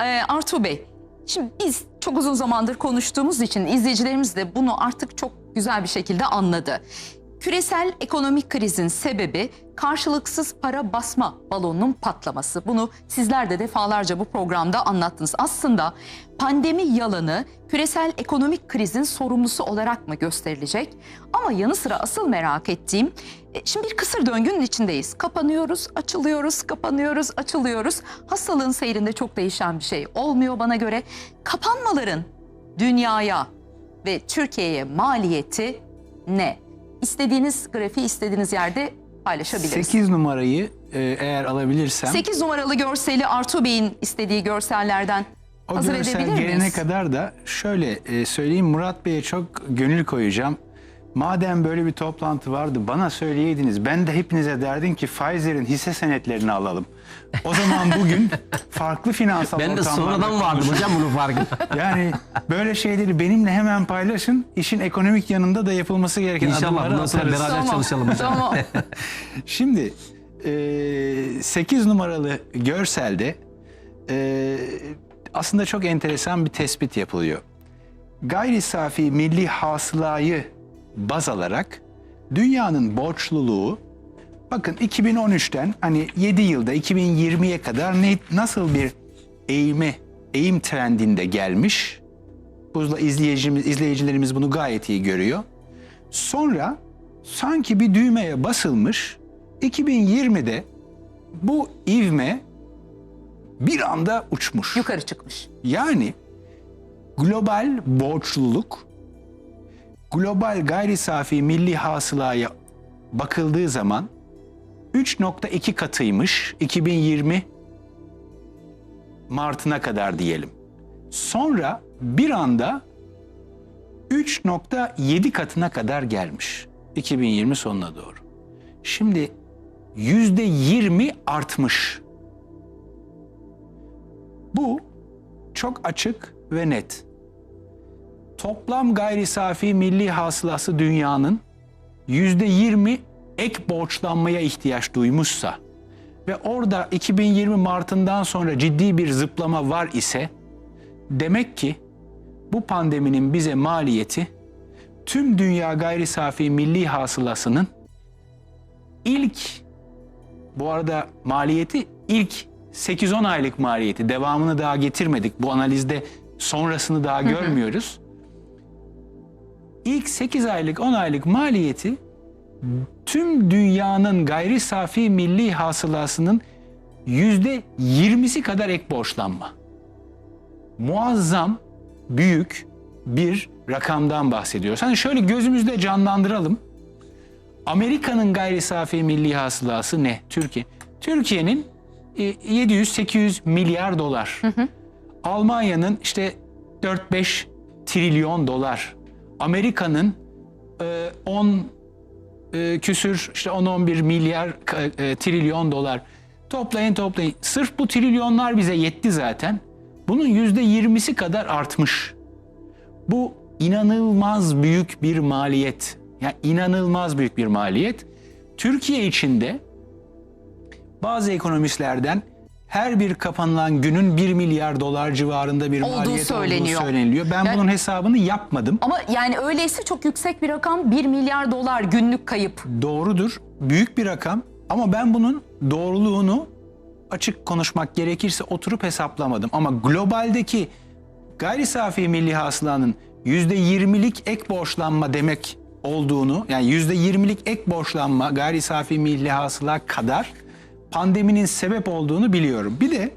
Ee, Artu Bey, şimdi biz çok uzun zamandır konuştuğumuz için izleyicilerimiz de bunu artık çok güzel bir şekilde anladı. Küresel ekonomik krizin sebebi karşılıksız para basma balonunun patlaması. Bunu sizler de defalarca bu programda anlattınız. Aslında pandemi yalanı küresel ekonomik krizin sorumlusu olarak mı gösterilecek? Ama yanı sıra asıl merak ettiğim, e, şimdi bir kısır döngünün içindeyiz. Kapanıyoruz, açılıyoruz, kapanıyoruz, açılıyoruz. Hastalığın seyrinde çok değişen bir şey olmuyor bana göre. Kapanmaların dünyaya ve Türkiye'ye maliyeti ne? İstediğiniz grafiği istediğiniz yerde paylaşabilirsiniz. 8 numarayı e, eğer alabilirsem 8 numaralı görseli Artu Bey'in istediği görsellerden o hazır görsel edebilir gelene miyiz? kadar da şöyle e, söyleyeyim Murat Bey'e çok gönül koyacağım. Madem böyle bir toplantı vardı bana söyleyeydiniz. Ben de hepinize derdim ki Pfizer'in hisse senetlerini alalım. O zaman bugün farklı finansal Ben de ortamlarda sonradan vardım hocam bunun farkı. Yani böyle şeyleri benimle hemen paylaşın. İşin ekonomik yanında da yapılması gereken İnşallah adımları bundan sonra atarız. beraber çalışalım hocam. Tamam. Şimdi e, 8 numaralı görselde e, aslında çok enteresan bir tespit yapılıyor. Gayri safi milli hasılayı baz alarak dünyanın borçluluğu bakın 2013'ten hani 7 yılda 2020'ye kadar ne, nasıl bir eğime eğim trendinde gelmiş. Buzla izleyicimiz, izleyicilerimiz bunu gayet iyi görüyor. Sonra sanki bir düğmeye basılmış 2020'de bu ivme bir anda uçmuş. Yukarı çıkmış. Yani global borçluluk global gayri safi milli hasılaya bakıldığı zaman 3.2 katıymış 2020 Mart'ına kadar diyelim. Sonra bir anda 3.7 katına kadar gelmiş 2020 sonuna doğru. Şimdi %20 artmış. Bu çok açık ve net. Toplam gayri safi milli hasılası dünyanın %20 ek borçlanmaya ihtiyaç duymuşsa ve orada 2020 Mart'ından sonra ciddi bir zıplama var ise demek ki bu pandeminin bize maliyeti tüm dünya gayri safi milli hasılasının ilk bu arada maliyeti ilk 8-10 aylık maliyeti. Devamını daha getirmedik. Bu analizde sonrasını daha görmüyoruz. İlk 8 aylık 10 aylık maliyeti tüm dünyanın gayri safi milli hasılasının yüzde 20'si kadar ek borçlanma. Muazzam büyük bir rakamdan bahsediyoruz. Hani şöyle gözümüzde canlandıralım. Amerika'nın gayri safi milli hasılası ne? Türkiye. Türkiye'nin e, 700-800 milyar dolar. Almanya'nın işte 4-5 trilyon dolar. Amerika'nın e, 10 e, küsür işte 10-11 milyar e, trilyon dolar. Toplayın toplayın. Sırf bu trilyonlar bize yetti zaten. Bunun %20'si kadar artmış. Bu inanılmaz büyük bir maliyet. Yani inanılmaz büyük bir maliyet. Türkiye içinde bazı ekonomistlerden her bir kapanılan günün 1 milyar dolar civarında bir Olduğu maliyet söyleniyor. olduğu söyleniyor. Ben Yani- bunun hesabını yapmadım. Ama yani öyleyse çok yüksek bir rakam 1 milyar dolar günlük kayıp. Doğrudur. Büyük bir rakam ama ben bunun doğruluğunu açık konuşmak gerekirse oturup hesaplamadım. Ama globaldeki gayri safi milli hasılanın %20'lik ek borçlanma demek olduğunu yani %20'lik ek borçlanma gayri safi milli hasıla kadar pandeminin sebep olduğunu biliyorum. Bir de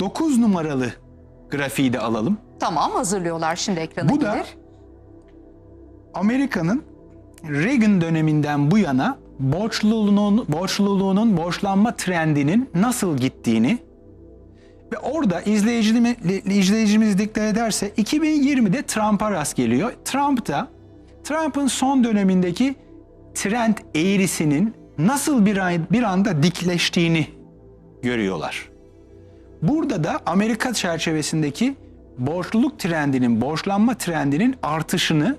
9 numaralı grafiği de alalım. Tamam hazırlıyorlar şimdi ekrana Bu da gelir. Amerika'nın Reagan döneminden bu yana borçluluğunun, borçluluğunun, borçlanma trendinin nasıl gittiğini ve orada izleyicimiz, izleyicimiz dikkat ederse 2020'de Trump'a rast geliyor. Trump da Trump'ın son dönemindeki trend eğrisinin nasıl bir, ay- bir anda dikleştiğini görüyorlar. Burada da Amerika çerçevesindeki borçluluk trendinin, borçlanma trendinin artışını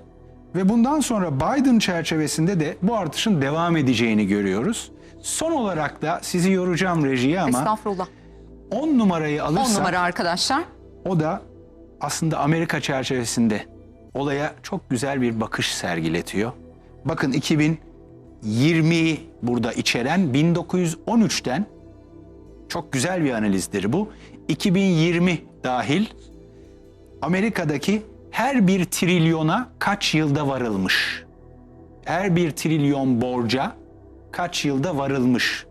ve bundan sonra Biden çerçevesinde de bu artışın devam edeceğini görüyoruz. Son olarak da sizi yoracağım rejiye ama Estağfurullah. 10 numarayı 10 alırsak numara arkadaşlar. o da aslında Amerika çerçevesinde olaya çok güzel bir bakış sergiletiyor. Bakın 2020'yi burada içeren 1913'ten çok güzel bir analizdir bu. 2020 dahil Amerika'daki her bir trilyona kaç yılda varılmış? Her bir trilyon borca kaç yılda varılmış?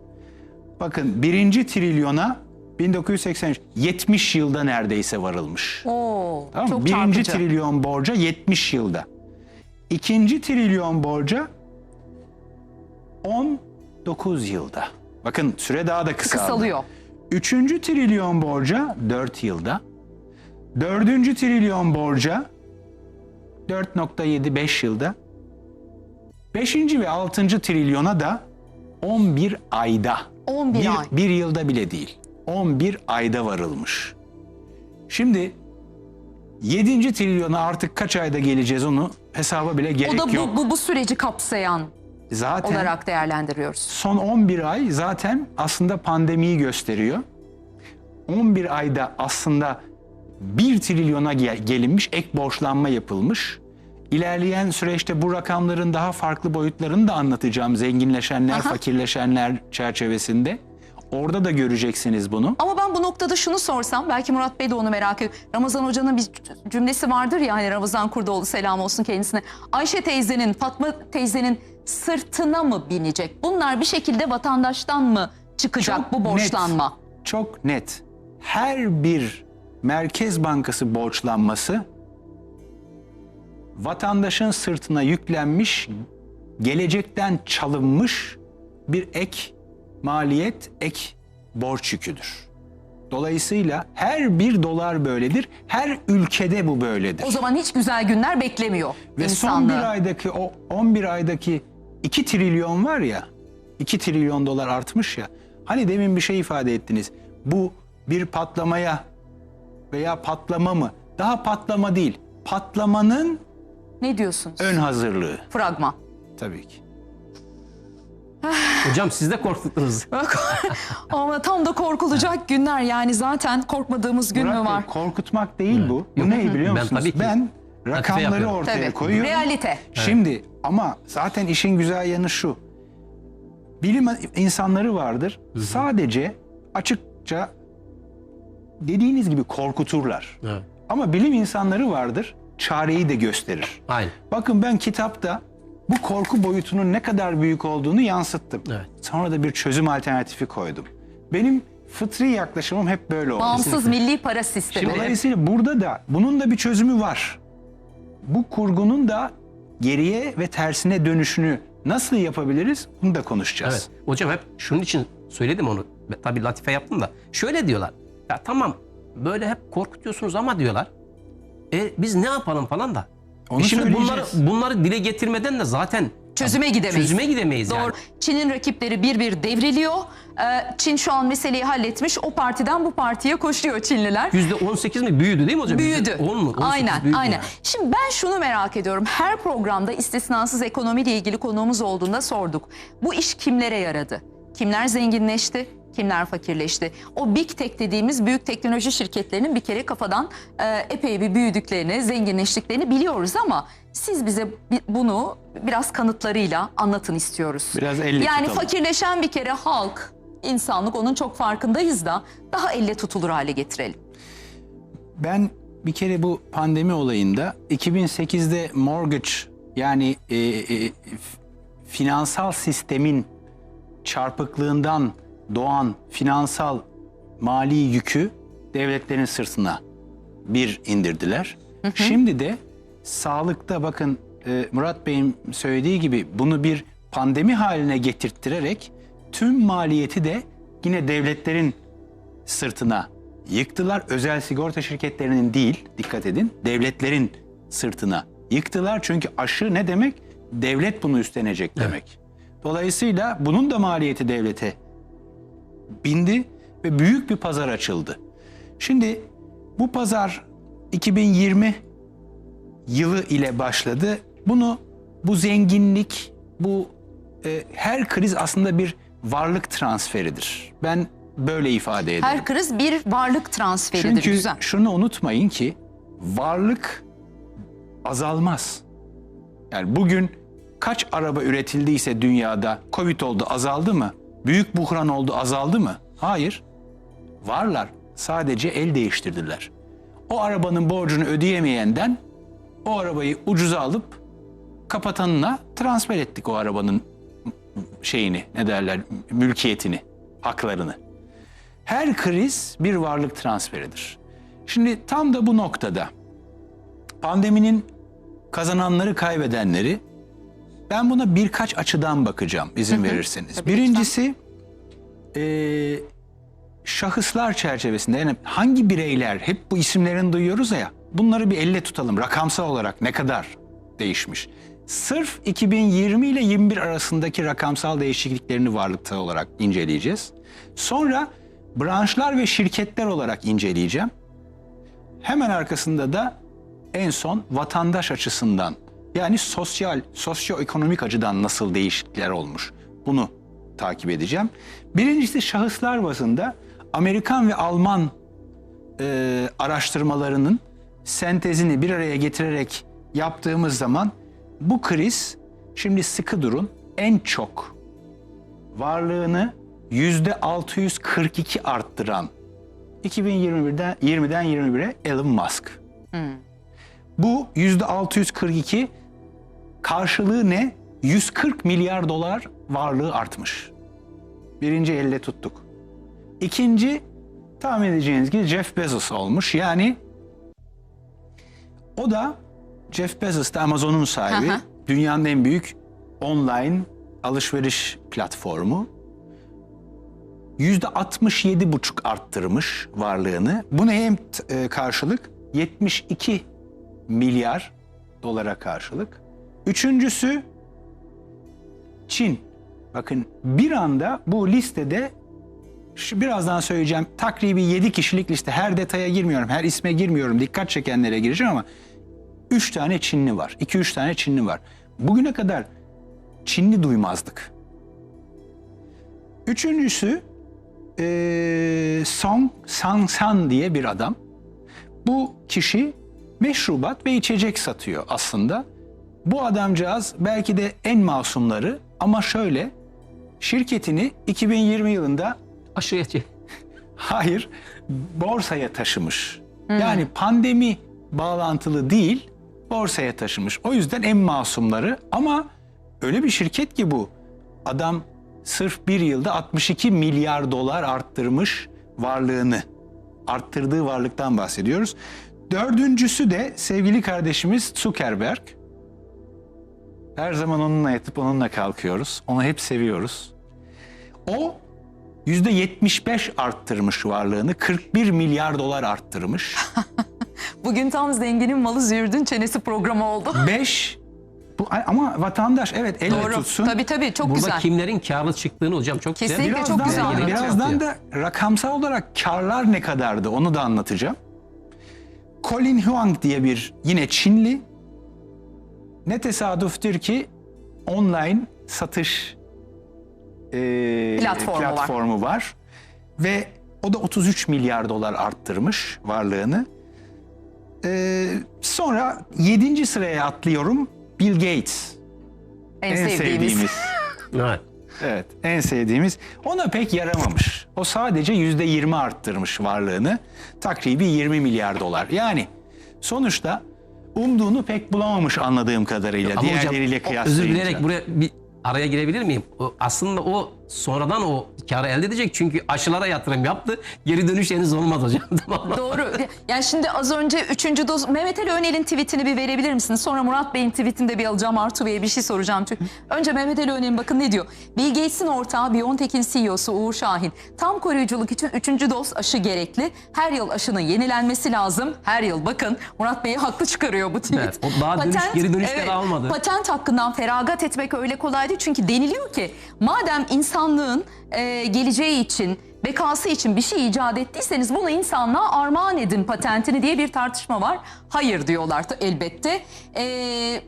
Bakın birinci trilyona 1983 70 yılda neredeyse varılmış. Oo, Tamam çok Birinci çarpıcı. trilyon borca 70 yılda. İkinci trilyon borca 19 yılda. Bakın süre daha da kısaldı. kısalıyor. Üçüncü trilyon borca 4 yılda. Dördüncü trilyon borca 4.75 yılda. Beşinci ve altıncı trilyona da 11 ayda. 11 bir, ay. bir yılda bile değil. 11 ayda varılmış. Şimdi 7. trilyona artık kaç ayda geleceğiz onu hesaba bile gerek O da yok. bu, bu, bu süreci kapsayan Zaten olarak değerlendiriyoruz. son 11 ay zaten aslında pandemiyi gösteriyor. 11 ayda aslında 1 trilyona gel- gelinmiş, ek borçlanma yapılmış. İlerleyen süreçte bu rakamların daha farklı boyutlarını da anlatacağım. Zenginleşenler, Aha. fakirleşenler çerçevesinde. Orada da göreceksiniz bunu. Ama ben bu noktada şunu sorsam, belki Murat Bey de onu merak ediyor. Ramazan Hoca'nın bir cümlesi vardır ya hani Ramazan Kurdoğlu selam olsun kendisine. Ayşe teyzenin, Fatma teyzenin sırtına mı binecek? Bunlar bir şekilde vatandaştan mı çıkacak Çok bu borçlanma? Net, çok net. Her bir Merkez Bankası borçlanması vatandaşın sırtına yüklenmiş, gelecekten çalınmış bir ek maliyet, ek borç yüküdür. Dolayısıyla her bir dolar böyledir. Her ülkede bu böyledir. O zaman hiç güzel günler beklemiyor Ve son insanlığı. bir aydaki o 11 aydaki 2 trilyon var ya 2 trilyon dolar artmış ya. Hani demin bir şey ifade ettiniz. Bu bir patlamaya veya patlama mı? Daha patlama değil. Patlamanın Ne diyorsunuz? ön hazırlığı Fragman. tabii ki. Hocam siz de korkuttunuz. Ama tam da korkulacak günler yani zaten korkmadığımız gün Murat mü Bey, var? korkutmak değil bu. Bu Yok. ne biliyor Ben musunuz? tabii ki ben rakamları yapıyorum. ortaya Tabii. koyuyorum. Realite. Şimdi ama zaten işin güzel yanı şu. Bilim insanları vardır. Sadece açıkça dediğiniz gibi korkuturlar. Evet. Ama bilim insanları vardır. Çareyi de gösterir. Aynen. Bakın ben kitapta bu korku boyutunun ne kadar büyük olduğunu yansıttım. Evet. Sonra da bir çözüm alternatifi koydum. Benim fıtri yaklaşımım hep böyle oldu. Bağımsız milli para sistemi. Dolayısıyla burada da bunun da bir çözümü var. Bu kurgunun da geriye ve tersine dönüşünü nasıl yapabiliriz bunu da konuşacağız. Evet. Hocam hep şunun için söyledim onu. Tabii latife yaptım da. Şöyle diyorlar. Ya tamam böyle hep korkutuyorsunuz ama diyorlar. E biz ne yapalım falan da. Onu E şimdi bunları, bunları dile getirmeden de zaten Çözüme gidemeyiz. çözüme gidemeyiz Doğru. yani. Çin'in rakipleri bir bir devriliyor. Ee, Çin şu an meseleyi halletmiş. O partiden bu partiye koşuyor Çinliler. %18 mi büyüdü değil mi hocam? Büyüdü. %10 mu? 18 aynen, büyüdü aynen. yani. Şimdi ben şunu merak ediyorum. Her programda istisnasız ekonomiyle ilgili konuğumuz olduğunda sorduk. Bu iş kimlere yaradı? Kimler zenginleşti? Kimler fakirleşti? O Big Tech dediğimiz büyük teknoloji şirketlerinin bir kere kafadan e, epey bir büyüdüklerini, zenginleştiklerini biliyoruz ama siz bize bi- bunu biraz kanıtlarıyla anlatın istiyoruz. Biraz elle Yani tutalım. fakirleşen bir kere halk, insanlık onun çok farkındayız da daha elle tutulur hale getirelim. Ben bir kere bu pandemi olayında 2008'de mortgage yani e, e, finansal sistemin çarpıklığından doğan finansal mali yükü devletlerin sırtına bir indirdiler. Şimdi de sağlıkta bakın e, Murat Bey'in söylediği gibi bunu bir pandemi haline getirttirerek tüm maliyeti de yine devletlerin sırtına yıktılar. Özel sigorta şirketlerinin değil, dikkat edin, devletlerin sırtına yıktılar. Çünkü aşı ne demek? Devlet bunu üstlenecek demek. Dolayısıyla bunun da maliyeti devlete bindi ve büyük bir pazar açıldı. Şimdi bu pazar 2020 yılı ile başladı. Bunu bu zenginlik, bu e, her kriz aslında bir varlık transferidir. Ben böyle ifade edelim. Her kriz bir varlık transferidir. Çünkü Güzel. şunu unutmayın ki varlık azalmaz. Yani bugün kaç araba üretildiyse dünyada Covid oldu azaldı mı? Büyük buhran oldu azaldı mı? Hayır. Varlar. Sadece el değiştirdiler. O arabanın borcunu ödeyemeyenden o arabayı ucuza alıp kapatanına transfer ettik o arabanın şeyini ne derler mülkiyetini, haklarını. Her kriz bir varlık transferidir. Şimdi tam da bu noktada pandeminin kazananları kaybedenleri ben buna birkaç açıdan bakacağım izin verirseniz. Tabii, Birincisi eee, şahıslar çerçevesinde yani hangi bireyler hep bu isimlerini duyuyoruz ya bunları bir elle tutalım rakamsal olarak ne kadar değişmiş. Sırf 2020 ile 21 arasındaki rakamsal değişikliklerini varlıksal olarak inceleyeceğiz. Sonra branşlar ve şirketler olarak inceleyeceğim. Hemen arkasında da en son vatandaş açısından yani sosyal, sosyoekonomik açıdan nasıl değişiklikler olmuş bunu takip edeceğim. Birincisi şahıslar bazında Amerikan ve Alman e, araştırmalarının sentezini bir araya getirerek yaptığımız zaman bu kriz şimdi sıkı durun en çok varlığını yüzde 642 arttıran 2021'den 20'den 21'e Elon Musk. Bu yüzde 642 karşılığı ne? 140 milyar dolar varlığı artmış. Birinci elle tuttuk. İkinci tahmin edeceğiniz gibi Jeff Bezos olmuş. Yani o da Jeff Bezos da Amazon'un sahibi. Hı. Dünyanın en büyük online alışveriş platformu. Yüzde 67 buçuk arttırmış varlığını. Bu neye karşılık? 72 milyar dolara karşılık. Üçüncüsü Çin. Bakın bir anda bu listede birazdan söyleyeceğim takribi 7 kişilik liste. Her detaya girmiyorum, her isme girmiyorum. Dikkat çekenlere gireceğim ama 3 tane Çinli var. 2-3 tane Çinli var. Bugüne kadar Çinli duymazdık. Üçüncüsü eee Song Sang San diye bir adam. Bu kişi meşrubat ve içecek satıyor aslında. Bu adamcağız belki de en masumları ama şöyle şirketini 2020 yılında Aşırı yetiyor. hayır borsaya taşımış. Yani pandemi bağlantılı değil borsaya taşımış. O yüzden en masumları ama öyle bir şirket ki bu. Adam sırf bir yılda 62 milyar dolar arttırmış varlığını. Arttırdığı varlıktan bahsediyoruz. Dördüncüsü de sevgili kardeşimiz Zuckerberg. Her zaman onunla yatıp onunla kalkıyoruz. Onu hep seviyoruz. O yüzde 75 arttırmış varlığını. 41 milyar dolar arttırmış. Bugün tam zenginin malı züğürdün çenesi programı oldu. 5 bu, ama vatandaş evet elle Doğru. tutsun. Tabii tabii çok Burada güzel. kimlerin karlı çıktığını hocam çok güzel. Kesinlikle çok Birazdan, güzel da, anlatıyor. birazdan da rakamsal olarak karlar ne kadardı onu da anlatacağım. Colin Huang diye bir yine Çinli ne tesadüftür ki online satış e, Platformu var. platformu var. Ve o da 33 milyar dolar arttırmış varlığını. E, sonra 7. sıraya atlıyorum Bill Gates. En, En sevdiğimiz. sevdiğimiz. Evet. Evet, en sevdiğimiz. Ona pek yaramamış. O sadece yüzde yirmi arttırmış varlığını. Takribi 20 milyar dolar. Yani sonuçta umduğunu pek bulamamış anladığım kadarıyla. Ama hocam, diğerleriyle o- kıyaslayınca. Özür dileyerek buraya bir araya girebilir miyim? O, aslında o sonradan o karı elde edecek çünkü aşılara yatırım yaptı. Geri dönüş henüz olmadı hocam. Tamam mı? Doğru. Yani şimdi az önce üçüncü doz Mehmet Ali Önel'in tweetini bir verebilir misiniz? Sonra Murat Bey'in tweetini de bir alacağım. Artu Bey'e bir şey soracağım. Çünkü önce Mehmet Ali Önel'in bakın ne diyor. Bill Gates'in ortağı BioNTech'in CEO'su Uğur Şahin. Tam koruyuculuk için üçüncü doz aşı gerekli. Her yıl aşının yenilenmesi lazım. Her yıl bakın Murat Bey'i haklı çıkarıyor bu tweet. Evet, o daha dönüş- geri dönüşleri almadı. Patent hakkından feragat etmek öyle kolay değil. Çünkü deniliyor ki madem insanlığın e, geleceği için, bekası için bir şey icat ettiyseniz bunu insanlığa armağan edin patentini diye bir tartışma var. Hayır diyorlar elbette. E,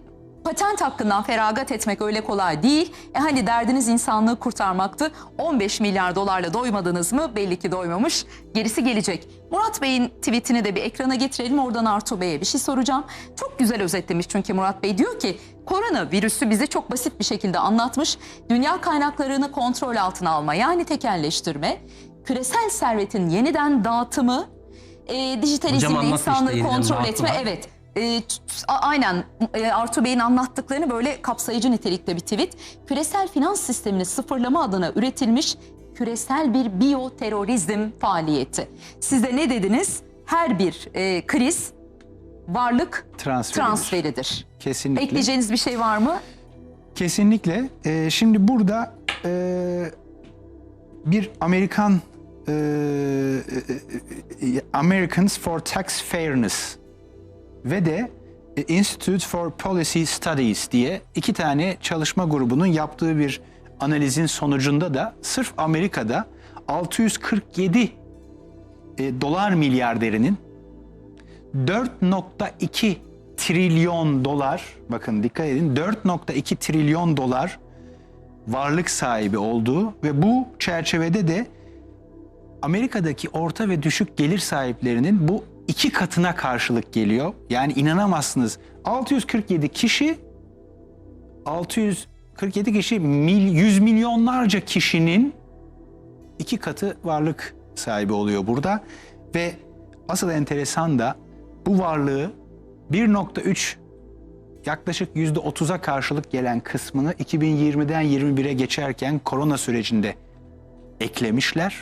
patent hakkından feragat etmek öyle kolay değil. E hani derdiniz insanlığı kurtarmaktı. 15 milyar dolarla doymadınız mı? Belli ki doymamış. Gerisi gelecek. Murat Bey'in tweetini de bir ekrana getirelim. Oradan Artu Bey'e bir şey soracağım. Çok güzel özetlemiş çünkü Murat Bey diyor ki korona virüsü bize çok basit bir şekilde anlatmış. Dünya kaynaklarını kontrol altına alma yani tekelleştirme, küresel servetin yeniden dağıtımı, e, dijitalizmle insanlığı kontrol etme. Evet. E, aynen e, Artu Bey'in anlattıklarını böyle kapsayıcı nitelikte bir tweet. Küresel finans sistemini sıfırlama adına üretilmiş küresel bir biyoterörizm faaliyeti. Siz de ne dediniz? Her bir e, kriz varlık Transferidir. transferidir. Kesinlikle. Ekleyeceğiniz bir şey var mı? Kesinlikle. Ee, şimdi burada e, bir Amerikan e, e, Americans for Tax Fairness ve de e, Institute for Policy Studies diye iki tane çalışma grubunun yaptığı bir analizin sonucunda da sırf Amerika'da 647 e, dolar milyarderinin 4.2 trilyon dolar bakın dikkat edin 4.2 trilyon dolar varlık sahibi olduğu ve bu çerçevede de Amerika'daki orta ve düşük gelir sahiplerinin bu iki katına karşılık geliyor. Yani inanamazsınız. 647 kişi 647 kişi mil, yüz milyonlarca kişinin iki katı varlık sahibi oluyor burada. Ve asıl enteresan da bu varlığı 1.3 yaklaşık %30'a karşılık gelen kısmını 2020'den 21'e geçerken korona sürecinde eklemişler.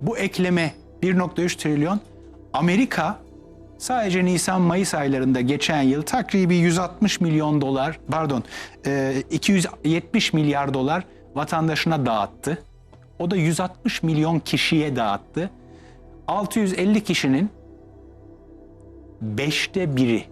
Bu ekleme 1.3 trilyon Amerika sadece Nisan-Mayıs aylarında geçen yıl takribi 160 milyon dolar pardon e, 270 milyar dolar vatandaşına dağıttı. O da 160 milyon kişiye dağıttı. 650 kişinin beşte biri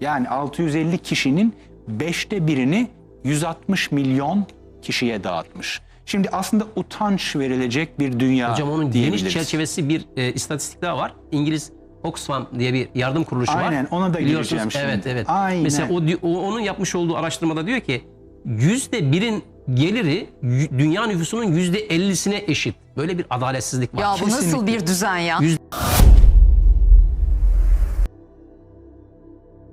yani 650 kişinin beşte birini 160 milyon kişiye dağıtmış. Şimdi aslında utanç verilecek bir dünya Hocam onun geniş çerçevesi bir e, istatistik daha var. İngiliz Oxfam diye bir yardım kuruluşu var. Aynen, ona da gireceğim şimdi. Evet evet. Aynen. Mesela o, o- onun yapmış olduğu araştırmada diyor ki yüzde birin geliri dünya nüfusunun yüzde ellisine eşit. Böyle bir adaletsizlik var. Ya bu nasıl Kesinlikle. bir düzen ya?